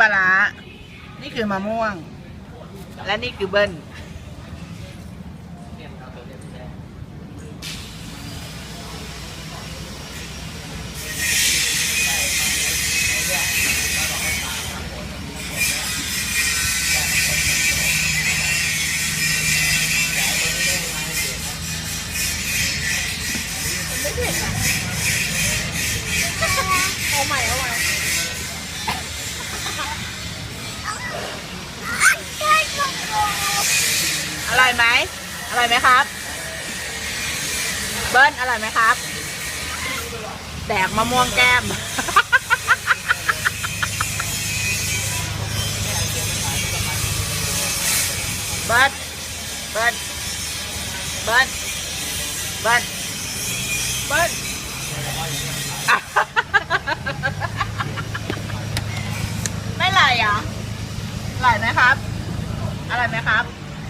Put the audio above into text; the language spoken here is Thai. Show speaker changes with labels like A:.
A: ปลาร้านี่คือมะม่วง และนี่คือเบิ้ล
B: เอา อ
A: ร่อยไหมอร่อยไหมครับ เบิ้ลอร่อยไหมครับ แดกมะม่วงแก้ม เบิ้ลเบิ้ลเบิ้ลเบิ้ลเบิ้ลไม่ไหลอะไหลไหมครับอร่อยไหมครับ